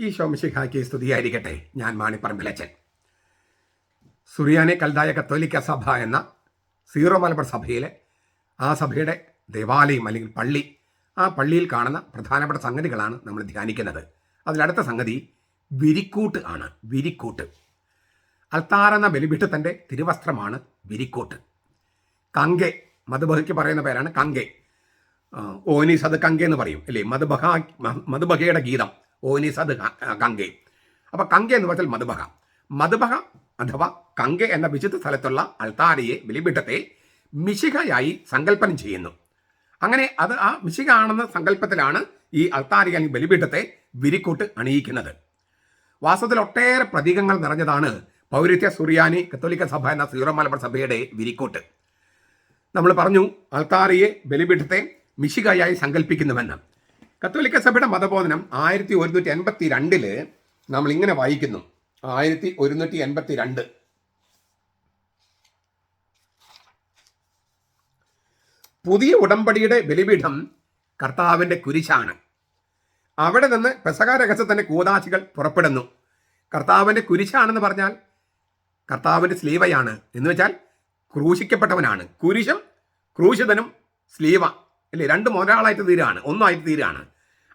ഈ ശോമശിഖായ്ക്ക് സ്തുതിയായിരിക്കട്ടെ. ഞാൻ മാണിപ്പറമ്പിലച്ചൻ സുറിയാനി കൽതായ കത്തോലിക്ക സഭ എന്ന സീറോ മലബാർ സഭയിലെ ആ സഭയുടെ ദേവാലയം അല്ലെങ്കിൽ പള്ളി ആ പള്ളിയിൽ കാണുന്ന പ്രധാനപ്പെട്ട സംഗതികളാണ് നമ്മൾ ധ്യാനിക്കുന്നത്. അതിലടുത്ത സംഗതി വിരിക്കൂട്ട് ആണ്. വിരിക്കൂട്ട്. അൽത്താർ എന്ന തിരുവസ്ത്രമാണ് വിരിക്കൂട്ട്. കങ്കെ മധുബഹയ്ക്ക് പറയുന്ന പേരാണ് കങ്കെ. ഓനീസ് അത് കങ്കെ എന്ന് പറയും അല്ലേ? മധുബഹ മധുബഹയുടെ ഗീതം. ഓനീസ് അത് അപ്പോൾ കങ്കെ എന്ന് പറഞ്ഞാൽ മധുബഹ. മധുബഹ അഥവാ കങ്കെ എന്ന വിശുദ്ധ സ്ഥലത്തുള്ള അൾത്താരയെ ബലിപീഠത്തെ മിശികയായി സങ്കല്പനം ചെയ്യുന്നു. അങ്ങനെ അത് ആ മിശിക ആണെന്ന സങ്കല്പത്തിലാണ് ഈ അൾത്താരി അല്ലെങ്കിൽ ബലിപീഠത്തെ വിരിക്കൂട്ട് അണിയിക്കുന്നത്. വാസ്തവത്തിൽ ഒട്ടേറെ പ്രതീകങ്ങൾ നിറഞ്ഞതാണ് പൗരത്യ സുറിയാനി കത്തോലിക്ക സഭ എന്ന സീറോ മലബാർ സഭയുടെ വിരിക്കൂട്ട്. നമ്മൾ പറഞ്ഞു അൾത്താരിയെ ബലിപീഠത്തെ മിശികയായി സങ്കല്പിക്കുന്നുവെന്ന്. കത്തോലിക്ക സഭയുടെ മതബോധനം ആയിരത്തി ഒരുന്നൂറ്റി എൺപത്തി രണ്ടിൽ നമ്മൾ ഇങ്ങനെ വായിക്കുന്നു. ആയിരത്തി ഒരുന്നൂറ്റി എൺപത്തി രണ്ട് പുതിയ ഉടമ്പടിയുടെ ബലിപീഠം കർത്താവിന്റെ കുരിശാണ്. അവിടെ നിന്ന് പെസക തന്നെ കൂതാശികൾ പുറപ്പെടുന്നു. കർത്താവിന്റെ കുരിശാണെന്ന് പറഞ്ഞാൽ കർത്താവിന്റെ സ്ലീവയാണ്. എന്ന് വെച്ചാൽ ക്രൂശിക്കപ്പെട്ടവനാണ്. കുരിശും ക്രൂശിതനും സ്ലീവ. അല്ലേ രണ്ടും ഒരാളായിട്ട് തീരാണ്. ഒന്നായിട്ട് തീരാണ്.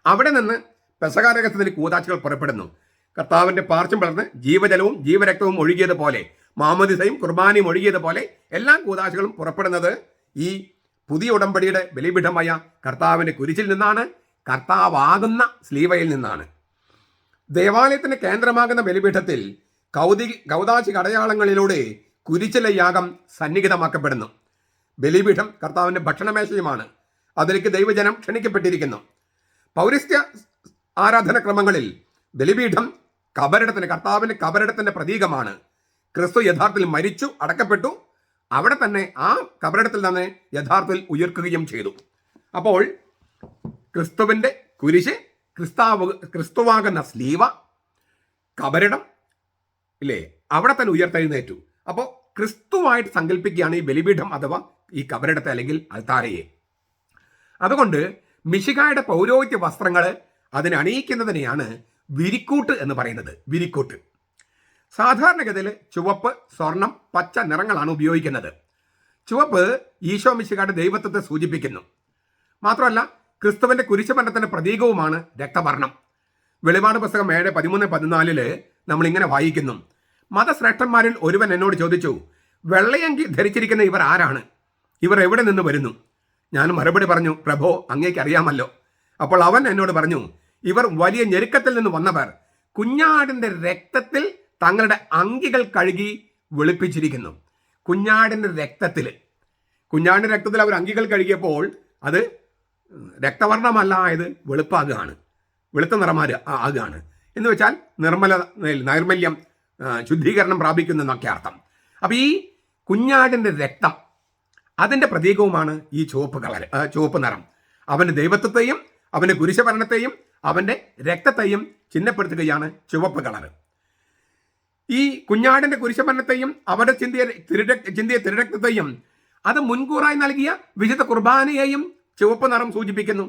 അവിടെ നിന്ന് പെസകാരകത്തിൽ കൂതാച്ചകൾ പുറപ്പെടുന്നു. കർത്താവിന്റെ പാർച്ചും വളർന്ന് ജീവജലവും ജീവരക്തവും ഒഴുകിയതുപോലെ മാമദിസയും കുർബാനയും ഒഴുകിയതുപോലെ എല്ലാ കൂതാശികളും പുറപ്പെടുന്നത് ഈ പുതിയ ഉടമ്പടിയുടെ ബലിപീഠമായ കർത്താവിന്റെ കുരിശിൽ നിന്നാണ്. കർത്താവാകുന്ന സ്ലീവയിൽ നിന്നാണ്. ദേവാലയത്തിന്റെ കേന്ദ്രമാകുന്ന ബലിപീഠത്തിൽ കൗതി കൗതാശി അടയാളങ്ങളിലൂടെ കുരിശിലെ യാഗം സന്നിഹിതമാക്കപ്പെടുന്നു. ബലിപീഠം കർത്താവിന്റെ ഭക്ഷണമേശയുമാണ്. അതിലേക്ക് ദൈവജനം ക്ഷണിക്കപ്പെട്ടിരിക്കുന്നു. പൗരസ്ത്യ ആരാധനക്രമങ്ങളിൽ ബലിപീഠം കബരിടത്തിന് കർത്താവിന് കബറിടത്തിന്റെ പ്രതീകമാണ്. ക്രിസ്തു യഥാർത്ഥത്തിൽ മരിച്ചു അടക്കപ്പെട്ടു. അവിടെ തന്നെ ആ കബരിടത്തിൽ തന്നെ യഥാർത്ഥത്തിൽ ഉയർക്കുകയും ചെയ്തു. അപ്പോൾ ക്രിസ്തുവിന്റെ കുരിശ് ക്രിസ്താവ് ക്രിസ്തുവാകുന്ന സ്ലീവ കബരിടം ഇല്ലേ? അവിടെ തന്നെ ഉയർത്തെഴുന്നേറ്റു. അപ്പോൾ ക്രിസ്തുവായിട്ട് സങ്കല്പിക്കുകയാണ് ഈ ബലിപീഠം അഥവാ ഈ കബരിടത്തെ അല്ലെങ്കിൽ അൽത്താരയെ. അതുകൊണ്ട് മിശികായുടെ പൗരോഹിത്യ വസ്ത്രങ്ങൾ അതിനെ അണിയിക്കുന്നതിനെയാണ് വിരിക്കൂട്ട് എന്ന് പറയുന്നത്. വിരിക്കൂട്ട്. സാധാരണഗതിയിൽ ചുവപ്പ് സ്വർണം പച്ച നിറങ്ങളാണ് ഉപയോഗിക്കുന്നത്. ചുവപ്പ് ഈശോ മിശികായുടെ ദൈവത്വത്തെ സൂചിപ്പിക്കുന്നു. മാത്രമല്ല ക്രിസ്തുവിന്റെ കുരിശുമരണത്തിന്റെ പ്രതീകവുമാണ് രക്തവർണം വെളിപാട് പുസ്തകം ഏഴ് പതിമൂന്ന് പതിനാലിൽ നമ്മൾ ഇങ്ങനെ വായിക്കുന്നു. മതശ്രേഷ്ഠന്മാരിൽ ഒരുവൻ എന്നോട് ചോദിച്ചു വെള്ളയങ്കി ധരിച്ചിരിക്കുന്ന ഇവർ ആരാണ്? ഇവർ എവിടെ നിന്ന് വരുന്നു? ഞാൻ മറുപടി പറഞ്ഞു പ്രഭോ അങ്ങേക്ക് അറിയാമല്ലോ. അപ്പോൾ അവൻ എന്നോട് പറഞ്ഞു ഇവർ വലിയ ഞെരുക്കത്തിൽ നിന്ന് വന്നവർ. കുഞ്ഞാടിന്റെ രക്തത്തിൽ തങ്ങളുടെ അങ്കികൾ കഴുകി വെളുപ്പിച്ചിരിക്കുന്നു. കുഞ്ഞാടിന്റെ രക്തത്തിൽ. കുഞ്ഞാടിന്റെ രക്തത്തിൽ അവർ അങ്കികൾ കഴുകിയപ്പോൾ അത് രക്തവർണമല്ല രക്തവർണമല്ലായത് വെളുപ്പാകുകയാണ് വെളുത്ത നിറമാര് ആകുകയാണ് എന്ന് വെച്ചാൽ നിർമ്മല നൈർമല്യം ശുദ്ധീകരണം പ്രാപിക്കുന്നു എന്നൊക്കെ അർത്ഥം. അപ്പൊ ഈ കുഞ്ഞാടിന്റെ രക്തം അതിന്റെ പ്രതീകവുമാണ് ഈ ചുവപ്പ് കളർ ചുവപ്പ് നിറം. അവന്റെ ദൈവത്വത്തെയും അവന്റെ കുരിശഭരണത്തെയും അവന്റെ രക്തത്തെയും ചിഹ്നപ്പെടുത്തുകയാണ് ചുവപ്പ് കളർ. ഈ കുഞ്ഞാടിന്റെ കുരിശഭരണത്തെയും അവരുടെ ചിന്തിയ ചിന്തിയ തിരുരക്തത്തെയും അത് മുൻകൂറായി നൽകിയ വിശുദ്ധ കുർബാനയെയും ചുവപ്പ് നിറം സൂചിപ്പിക്കുന്നു.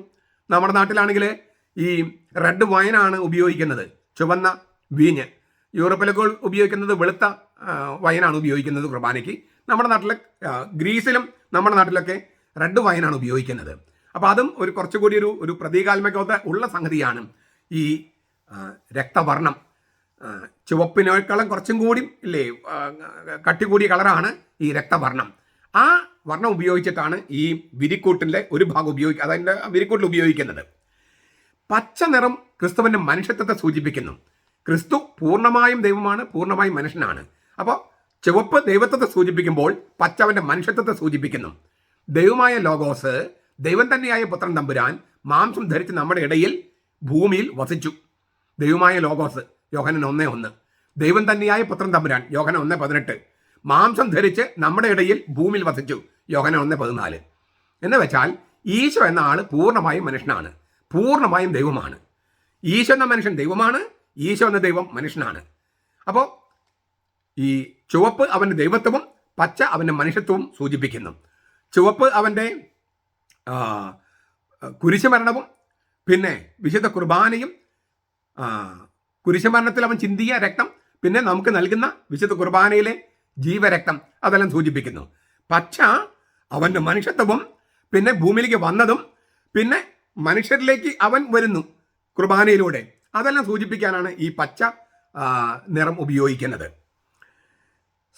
നമ്മുടെ നാട്ടിലാണെങ്കിൽ ഈ റെഡ് വൈനാണ് ഉപയോഗിക്കുന്നത് ചുവന്ന വീഞ്ഞ്. യൂറോപ്പിലൊക്കെ ഉപയോഗിക്കുന്നത് വെളുത്ത വൈനാണ് ഉപയോഗിക്കുന്നത് കുർബാനയ്ക്ക്. നമ്മുടെ നാട്ടിലെ ഗ്രീസിലും നമ്മുടെ നാട്ടിലൊക്കെ റെഡ് വൈനാണ് ഉപയോഗിക്കുന്നത്. അപ്പോൾ അതും ഒരു കുറച്ചുകൂടി ഒരു ഒരു പ്രതീകാത്മകത ഉള്ള സംഗതിയാണ് ഈ രക്തവർണം ചുവപ്പിനേക്കാളും കുറച്ചും കൂടി ഇല്ലേ കട്ടി കൂടിയ കളറാണ് ഈ രക്തവർണം ആ വർണം ഉപയോഗിച്ചിട്ടാണ് ഈ വിരിക്കൂട്ടിന്റെ ഒരു ഭാഗം ഉപയോഗിക്കുക അതിന്റെ വിരിക്കൂട്ടിൽ ഉപയോഗിക്കുന്നത്. പച്ച നിറം ക്രിസ്തുവിന്റെ മനുഷ്യത്വത്തെ സൂചിപ്പിക്കുന്നു. ക്രിസ്തു പൂർണമായും ദൈവമാണ് പൂർണമായും മനുഷ്യനാണ്. അപ്പോൾ ചുവപ്പ് ദൈവത്വത്തെ സൂചിപ്പിക്കുമ്പോൾ പച്ചവന്റെ മനുഷ്യത്വത്തെ സൂചിപ്പിക്കുന്നു. ദൈവമായ ലോഗോസ് ദൈവം തന്നെയായ പുത്രൻ തമ്പുരാൻ മാംസം ധരിച്ച് നമ്മുടെ ഇടയിൽ ഭൂമിയിൽ വസിച്ചു. ദൈവമായ ലോഗോസ് യോഹനൻ ഒന്നേ ഒന്ന്. ദൈവം തന്നെയായ പുത്രൻ തമ്പുരാൻ യോഹനൻ ഒന്ന് പതിനെട്ട്. മാംസം ധരിച്ച് നമ്മുടെ ഇടയിൽ ഭൂമിയിൽ വസിച്ചു യോഹനൻ ഒന്ന് പതിനാല്. എന്ന് വെച്ചാൽ ഈശോ എന്ന ആൾ പൂർണമായും മനുഷ്യനാണ് പൂർണമായും ദൈവമാണ്. ഈശോ എന്ന മനുഷ്യൻ ദൈവമാണ് ഈശോ എന്ന ദൈവം മനുഷ്യനാണ്. അപ്പോൾ ഈ ചുവപ്പ് അവന്റെ ദൈവത്വവും പച്ച അവന്റെ മനുഷ്യത്വവും സൂചിപ്പിക്കുന്നു. ചുവപ്പ് അവന്റെ കുരിശുമരണവും പിന്നെ വിശുദ്ധ കുർബാനയും കുരിശുമരണത്തിൽ അവൻ ചിന്തിയ രക്തം പിന്നെ നമുക്ക് നൽകുന്ന വിശുദ്ധ കുർബാനയിലെ ജീവരക്തം അതെല്ലാം സൂചിപ്പിക്കുന്നു. പച്ച അവന്റെ മനുഷ്യത്വവും പിന്നെ ഭൂമിയിലേക്ക് വന്നതും പിന്നെ മനുഷ്യരിലേക്ക് അവൻ വരുന്നു കുർബാനയിലൂടെ. അതെല്ലാം സൂചിപ്പിക്കാനാണ് ഈ പച്ച നിറം ഉപയോഗിക്കുന്നത്.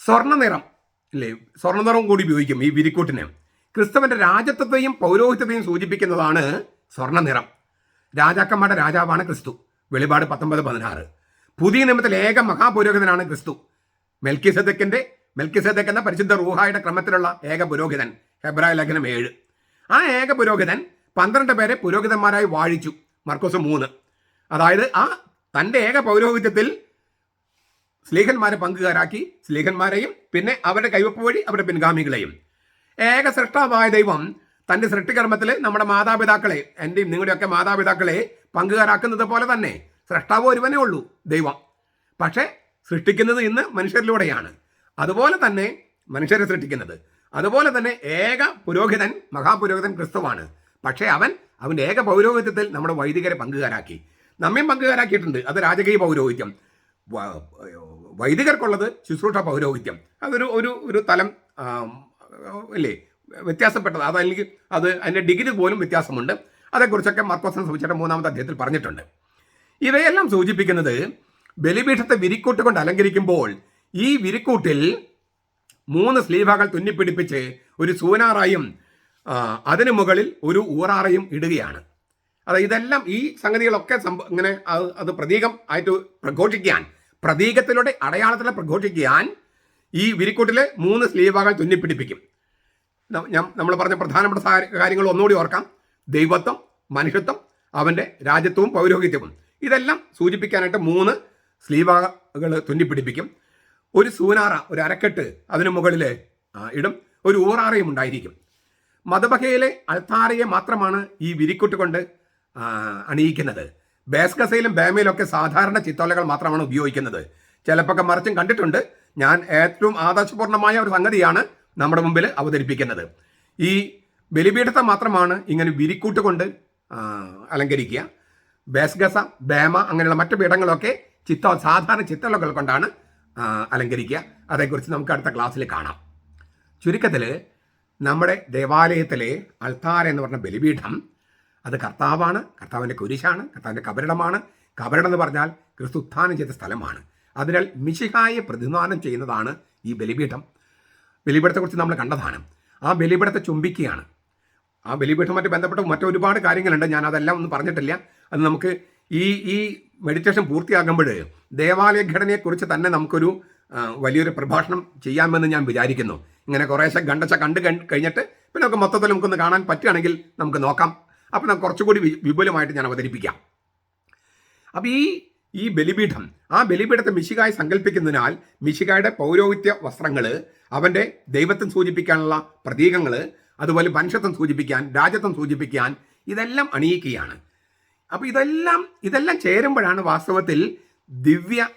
സ്വർണ നിറം അല്ലേ സ്വർണ കൂടി ഉപയോഗിക്കും ഈ വിരിക്കൂട്ടിന്. ക്രിസ്തുവിന്റെ രാജത്വത്തെയും പൗരോഹിത്യത്തെയും സൂചിപ്പിക്കുന്നതാണ് സ്വർണ നിറം രാജാക്കന്മാരുടെ രാജാവാണ് ക്രിസ്തു. വെളിപാട് പത്തൊമ്പത് പതിനാറ്. പുതിയ നിയമത്തിൽ ഏക മഹാപുരോഹിതനാണ് ക്രിസ്തു. മെൽക്കിസദക്കിന്റെ മെൽക്കിസദക്ക് എന്ന പരിശുദ്ധ റൂഹായുടെ ക്രമത്തിലുള്ള ഏക പുരോഹിതൻ ഹെബ്രായ ലേഖനം ഏഴ്. ആ ഏക പുരോഹിതൻ പന്ത്രണ്ട് പേരെ പുരോഹിതന്മാരായി വാഴിച്ചു. മർക്കോസ് മൂന്ന്. അതായത് ആ തന്റെ ഏക പൗരോഹിത്യത്തിൽ സ്ലീഹന്മാരെ പങ്കുകാരാക്കി സ്ലീഹന്മാരെയും പിന്നെ അവരുടെ കൈവപ്പ് വഴി അവരുടെ പിൻഗാമികളെയും. ഏക സൃഷ്ടാവായ ദൈവം തന്റെ സൃഷ്ടികർമ്മത്തിൽ നമ്മുടെ മാതാപിതാക്കളെ എന്റെയും നിങ്ങളുടെയൊക്കെ മാതാപിതാക്കളെ പങ്കുകാരാക്കുന്നത് പോലെ തന്നെ സൃഷ്ടാവ് ഒരുവനേ ഉള്ളൂ ദൈവം. പക്ഷേ സൃഷ്ടിക്കുന്നത് ഇന്ന് മനുഷ്യരിലൂടെയാണ്. അതുപോലെ തന്നെ മനുഷ്യരെ സൃഷ്ടിക്കുന്നത്. അതുപോലെ തന്നെ ഏക പുരോഹിതൻ മഹാപുരോഹിതൻ ക്രിസ്തുവാണ്. പക്ഷേ അവൻ അവന്റെ ഏക പൗരോഹിത്യത്തിൽ നമ്മുടെ വൈദികരെ പങ്കുകാരാക്കി. നമ്മയും പങ്കുകാരാക്കിയിട്ടുണ്ട്. അത് രാജകീയ പൗരോഹിത്യം. വൈദികർക്കുള്ളത് ശുശ്രൂഷ പൗരോഹിത്യം. അതൊരു ഒരു ഒരു തലം അല്ലേ വ്യത്യാസപ്പെട്ടത്. അതല്ലെങ്കിൽ അത് അതിന്റെ ഡിഗ്രി പോലും വ്യത്യാസമുണ്ട്. അതേക്കുറിച്ചൊക്കെ മർക്കോസൻ സൂചിച്ചിട്ട് മൂന്നാമത്തെ അധ്യായത്തിൽ പറഞ്ഞിട്ടുണ്ട്. ഇവയെല്ലാം സൂചിപ്പിക്കുന്നത് ബലിപീഠത്തെ വിരിക്കൂട്ട് കൊണ്ട് അലങ്കരിക്കുമ്പോൾ ഈ വിരിക്കൂട്ടിൽ മൂന്ന് സ്ലീവകൾ തുന്നിപ്പിടിപ്പിച്ച് ഒരു സൂനാറായും അതിനു മുകളിൽ ഒരു ഊറാറയും ഇടുകയാണ്. അത് ഇതെല്ലാം ഈ സംഗതികളൊക്കെ സംഭവം ഇങ്ങനെ അത് പ്രതീകം ആയിട്ട് പ്രഘോഷിക്കാൻ പ്രതീകത്തിലൂടെ അടയാളത്തിലെ പ്രഘോഷിക്കാൻ ഈ വിരിക്കൂട്ടിലെ മൂന്ന് സ്ലീവകൾ തുന്നിപ്പിടിപ്പിക്കും നമ്മൾ പറഞ്ഞ പ്രധാനപ്പെട്ട കാര്യങ്ങൾ ഒന്നുകൂടി ഓർക്കാം. ദൈവത്വം മനുഷ്യത്വം അവന്റെ രാജ്യത്വവും പൗരോഹിത്യവും. ഇതെല്ലാം സൂചിപ്പിക്കാനായിട്ട് മൂന്ന് സ്ലീവകൾ തുന്നിപ്പിടിപ്പിക്കും ഒരു സൂനാറ ഒരു അരക്കെട്ട് അതിനു മുകളിൽ ഇടും. ഒരു ഊറാറയും ഉണ്ടായിരിക്കും. മതബഹയിലെ അൾത്താറയെ മാത്രമാണ് ഈ വിരിക്കുട്ട് കൊണ്ട് അണിയിക്കുന്നത്. ബേസ്കസയിലും ബേമയിലും ഒക്കെ സാധാരണ ചിത്തോലകൾ മാത്രമാണ് ഉപയോഗിക്കുന്നത്. ചിലപ്പോൾ മറിച്ചും കണ്ടിട്ടുണ്ട്. ഞാൻ ഏറ്റവും ആദർശപൂർണമായ ഒരു സംഗതിയാണ് നമ്മുടെ മുമ്പിൽ അവതരിപ്പിക്കുന്നത്. ഈ ബലിപീഠത്തെ മാത്രമാണ് ഇങ്ങനെ വിരിക്കൂട്ട് കൊണ്ട് അലങ്കരിക്കുക. ബേസ്ഗസ ബേമ അങ്ങനെയുള്ള മറ്റു പീഠങ്ങളൊക്കെ ചിത്ത സാധാരണ ചിത്തോലകൾ കൊണ്ടാണ് അലങ്കരിക്കുക. അതേക്കുറിച്ച് നമുക്ക് അടുത്ത ക്ലാസ്സിൽ കാണാം. ചുരുക്കത്തിൽ നമ്മുടെ ദേവാലയത്തിലെ അൾത്താര എന്ന് പറഞ്ഞ ബലിപീഠം അത് കർത്താവാണ് കർത്താവിന്റെ കുരിശാണ് കർത്താവിന്റെ കബരിടമാണ്. കബരിടം എന്ന് പറഞ്ഞാൽ ക്രിസ്തു ഉത്ഥാനം ചെയ്ത സ്ഥലമാണ്. അതിനാൽ മിശിഹായെ പ്രതിനിധാനം ചെയ്യുന്നതാണ് ഈ ബലിപീഠം. ബലിപീഠത്തെക്കുറിച്ച് നമ്മൾ കണ്ടതാണ്. ആ ബലിപീഠത്തെ ചുംബിക്കുകയാണ്. ആ ബലിപീഠവുമായിട്ട് ബന്ധപ്പെട്ട മറ്റൊരുപാട് കാര്യങ്ങളുണ്ട്. ഞാൻ അതെല്ലാം ഒന്നും പറഞ്ഞിട്ടില്ല. അത് നമുക്ക് ഈ ഈ മെഡിറ്റേഷൻ പൂർത്തിയാകുമ്പോൾ ദേവാലയ ഘടനയെക്കുറിച്ച് തന്നെ നമുക്കൊരു വലിയൊരു പ്രഭാഷണം ചെയ്യാമെന്ന് ഞാൻ വിചാരിക്കുന്നു. ഇങ്ങനെ കുറേശ്ശെ കണ്ടച്ച കണ്ട് കഴിഞ്ഞിട്ട് പിന്നെ നമുക്ക് മൊത്തത്തിൽ നമുക്കൊന്ന് കാണാൻ പറ്റുകയാണെങ്കിൽ നമുക്ക് നോക്കാം. അപ്പോൾ നമുക്ക് കുറച്ചുകൂടി കൂടി വിപുലമായിട്ട് ഞാൻ അവതരിപ്പിക്കാം. അപ്പോൾ ഈ ഈ ബലിപീഠം ആ ബലിപീഠത്തെ മിശികായി സങ്കല്പിക്കുന്നതിനാൽ മിശികായുടെ പൗരോഹിത്യ വസ്ത്രങ്ങൾ അവന്റെ ദൈവത്വം സൂചിപ്പിക്കാനുള്ള പ്രതീകങ്ങൾ അതുപോലെ മനുഷ്യത്വം സൂചിപ്പിക്കാൻ രാജ്യത്വം സൂചിപ്പിക്കാൻ ഇതെല്ലാം അണിയിക്കുകയാണ്. അപ്പോൾ ഇതെല്ലാം ഇതെല്ലാം ചേരുമ്പോഴാണ് വാസ്തവത്തിൽ ദിവ്യ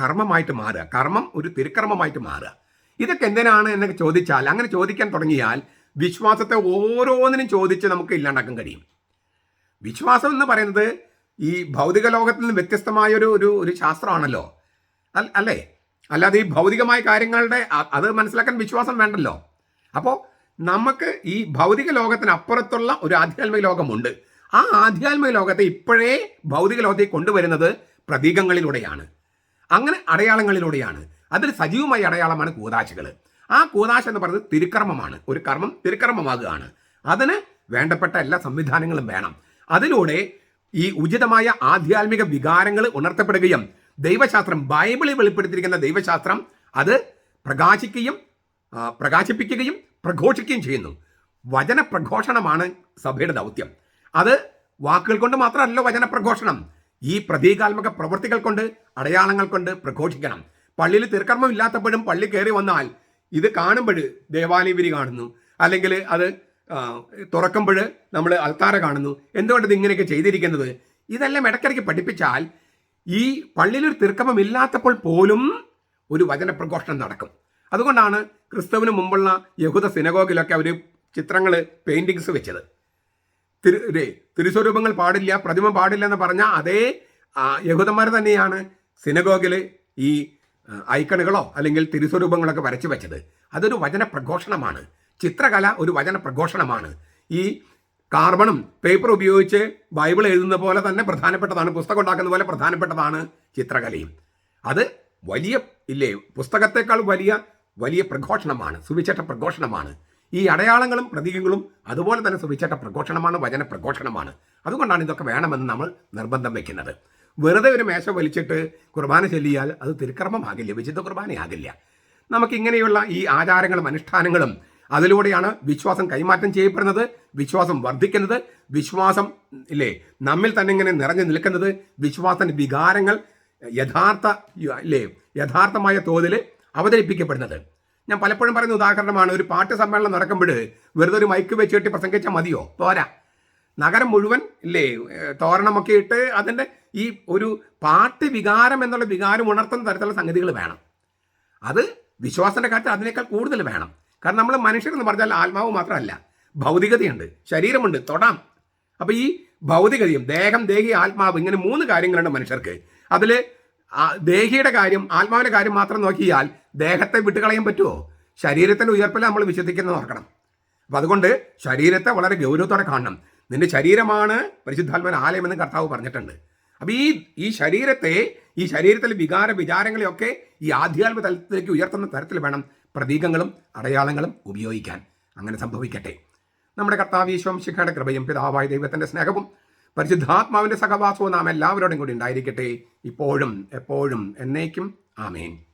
കർമ്മമായിട്ട് മാറുക. കർമ്മം ഒരു തിരുക്കർമ്മമായിട്ട് മാറുക. ഇതൊക്കെ എന്തിനാണ് എന്നൊക്കെ ചോദിച്ചാൽ അങ്ങനെ ചോദിക്കാൻ തുടങ്ങിയാൽ വിശ്വാസത്തെ ഓരോന്നിനും ചോദിച്ച് നമുക്ക് ഇല്ലാണ്ടാക്കാൻ കഴിയും. വിശ്വാസം എന്ന് പറയുന്നത് ഈ ഭൗതിക ലോകത്തിൽ നിന്ന് വ്യത്യസ്തമായ ഒരു ഒരു ഒരു ശാസ്ത്രമാണല്ലോ അല്ലേ? അല്ലാതെ ഈ ഭൗതികമായ കാര്യങ്ങളുടെ അത് മനസ്സിലാക്കാൻ വിശ്വാസം വേണ്ടല്ലോ. അപ്പോൾ നമുക്ക് ഈ ഭൗതിക ലോകത്തിനപ്പുറത്തുള്ള ഒരു ആധ്യാത്മിക ലോകമുണ്ട്. ആ ആധ്യാത്മിക ലോകത്തെ ഇപ്പോഴേ ഭൗതിക ലോകത്തേക്ക് കൊണ്ടുവരുന്നത് പ്രതീകങ്ങളിലൂടെയാണ്. അങ്ങനെ അടയാളങ്ങളിലൂടെയാണ്. അതിൽ സജീവമായ അടയാളമാണ് കൂതാശകൾ ആ കൂതാശ എന്ന് പറയുന്നത് തിരുക്കർമ്മമാണ്. ഒരു കർമ്മം തിരുക്കർമ്മമാകുകയാണ്. അതിന് വേണ്ടപ്പെട്ട എല്ലാ സംവിധാനങ്ങളും വേണം. അതിലൂടെ ഈ ഉചിതമായ ആധ്യാത്മിക വികാരങ്ങൾ ഉണർത്തപ്പെടുകയും ദൈവശാസ്ത്രം ബൈബിളിൽ വെളിപ്പെടുത്തിയിരിക്കുന്ന ദൈവശാസ്ത്രം അത് പ്രകാശിക്കുകയും പ്രകാശിപ്പിക്കുകയും പ്രഘോഷിക്കുകയും ചെയ്യുന്നു. വചന പ്രഘോഷണമാണ് സഭയുടെ ദൗത്യം. അത് വാക്കുകൾ കൊണ്ട് മാത്രമല്ല വചന പ്രഘോഷണം ഈ പ്രതീകാത്മക പ്രവൃത്തികൾ കൊണ്ട് അടയാളങ്ങൾ കൊണ്ട് പ്രഘോഷിക്കണം. പള്ളിയിൽ തീർക്കർമ്മം ഇല്ലാത്തപ്പോഴും പള്ളി കയറി വന്നാൽ ഇത് കാണുമ്പോൾ ദേവാലയവിരി കാണുന്നു. അല്ലെങ്കിൽ അത് തുറക്കുമ്പോൾ നമ്മൾ അൽത്താര കാണുന്നു. എന്തുകൊണ്ട് ഇങ്ങനെയൊക്കെ ചെയ്തിരിക്കുന്നത്? ഇതെല്ലാം ഇടയ്ക്കിടയ്ക്ക് പഠിപ്പിച്ചാൽ ഈ പള്ളിയിലൊരു തീർക്കമം ഇല്ലാത്തപ്പോൾ പോലും ഒരു വചനപ്രഘോഷണം നടക്കും. അതുകൊണ്ടാണ് ക്രിസ്തുവിന് മുമ്പുള്ള യഹൂദ സിനഗോഗിലൊക്കെ അവർ ചിത്രങ്ങൾ പെയിന്റിങ്സ് വെച്ചത്. തിരു തിരുസ്വരൂപങ്ങൾ പാടില്ല പ്രതിമ പാടില്ല എന്ന് പറഞ്ഞ അതേ യഹൂദന്മാർ തന്നെയാണ് സിനഗോഗിൽ ഈ ഐക്കണുകളോ അല്ലെങ്കിൽ തിരുസ്വരൂപങ്ങളൊക്കെ വരച്ചു വെച്ചത്. അതൊരു വചന പ്രഘോഷണമാണ് ചിത്രകല ഒരു വചന പ്രഘോഷണമാണ്. ഈ കാർബണും പേപ്പർ ഉപയോഗിച്ച് ബൈബിൾ എഴുതുന്ന പോലെ തന്നെ പ്രധാനപ്പെട്ടതാണ് പുസ്തകം ഉണ്ടാക്കുന്ന പോലെ പ്രധാനപ്പെട്ടതാണ് ചിത്രകലയും. അത് വലിയ ഇല്ലേ പുസ്തകത്തെക്കാൾ വലിയ വലിയ പ്രഘോഷണമാണ് സുവിശേഷ പ്രഘോഷണമാണ്. ഈ അടയാളങ്ങളും പ്രതീകങ്ങളും അതുപോലെ തന്നെ സുവിശേഷ പ്രഘോഷണമാണ് വചന പ്രഘോഷണമാണ്. അതുകൊണ്ടാണ് ഇതൊക്കെ വേണമെന്ന് നമ്മൾ നിർബന്ധം വെക്കുന്നത്. വെറുതെ ഒരു മേശ വലിച്ചിട്ട് കുർബാന ചൊല്ലിയാൽ അത് തിരുക്കർമ്മമാകില്ല വിശുദ്ധ കുർബാനയാകില്ല. നമുക്കിങ്ങനെയുള്ള ഈ ആചാരങ്ങളും അനുഷ്ഠാനങ്ങളും അതിലൂടെയാണ് വിശ്വാസം കൈമാറ്റം ചെയ്യപ്പെടുന്നത് വിശ്വാസം വർദ്ധിക്കുന്നത് വിശ്വാസം ഇല്ലേ നമ്മിൽ തന്നെ ഇങ്ങനെ നിറഞ്ഞു നിൽക്കുന്നത് വിശ്വാസത്തിന്റെ വികാരങ്ങൾ യഥാർത്ഥ ഇല്ലേ യഥാർത്ഥമായ തോതിൽ അവതരിപ്പിക്കപ്പെടുന്നത്. ഞാൻ പലപ്പോഴും പറയുന്ന ഉദാഹരണമാണ് ഒരു പാട്ട് സമ്മേളനം നടക്കുമ്പോൾ വെറുതെ ഒരു മൈക്ക് വെച്ചിട്ട് പ്രസംഗിച്ചാൽ മതിയോ? പോരാ. നഗരം മുഴുവൻ ഇല്ലേ തോരണമൊക്കെ ഇട്ട് അതിന്റെ ഈ ഒരു പാട്ട് വികാരം എന്നുള്ള വികാരം ഉണർത്തുന്ന തരത്തിലുള്ള സംഗതികൾ വേണം. അത് വിശ്വാസത്തിന്റെ കാര്യത്തിൽ അതിനേക്കാൾ കൂടുതൽ വേണം. കാരണം നമ്മൾ മനുഷ്യരെന്ന് പറഞ്ഞാൽ ആത്മാവ് മാത്രമല്ല ഭൗതികതയുണ്ട് ശരീരമുണ്ട് തൊടാം. അപ്പോൾ ഈ ഭൗതികതയും ദേഹം ദേഹി ആത്മാവ് ഇങ്ങനെ മൂന്ന് കാര്യങ്ങളുണ്ട് മനുഷ്യർക്ക്. അതിൽ ദേഹിയുടെ കാര്യം ആത്മാവിന്റെ കാര്യം മാത്രം നോക്കിയാൽ ദേഹത്തെ വിട്ടുകളയാൻ പറ്റുമോ ശരീരത്തിന്റെ ഉയർപ്പിൽ നമ്മൾ വിശ്വസിക്കുന്നത് ഓർക്കണം. അപ്പം അതുകൊണ്ട് ശരീരത്തെ വളരെ ഗൗരവത്തോടെ കാണണം. നിന്റെ ശരീരമാണ് പരിശുദ്ധാത്മാൻ ആലയമെന്ന് കർത്താവ് പറഞ്ഞിട്ടുണ്ട്. അപ്പം ഈ ഈ ശരീരത്തെ ഈ ശരീരത്തിലെ വികാര വിചാരങ്ങളെയൊക്കെ ഈ ആധ്യാത്മ തലത്തിലേക്ക് ഉയർത്തുന്ന തരത്തിൽ വേണം പ്രതീകങ്ങളും അടയാളങ്ങളും ഉപയോഗിക്കാൻ അങ്ങനെ സംഭവിക്കട്ടെ. നമ്മുടെ കർത്താവ് ശിഖയുടെ കൃപയും പിതാവായ ദൈവത്തിന്റെ സ്നേഹവും പരിശുദ്ധാത്മാവിന്റെ സഹവാസവും നാം എല്ലാവരോടും കൂടി ഉണ്ടായിരിക്കട്ടെ. ഇപ്പോഴും എപ്പോഴും എന്നേക്കും. ആമേൻ.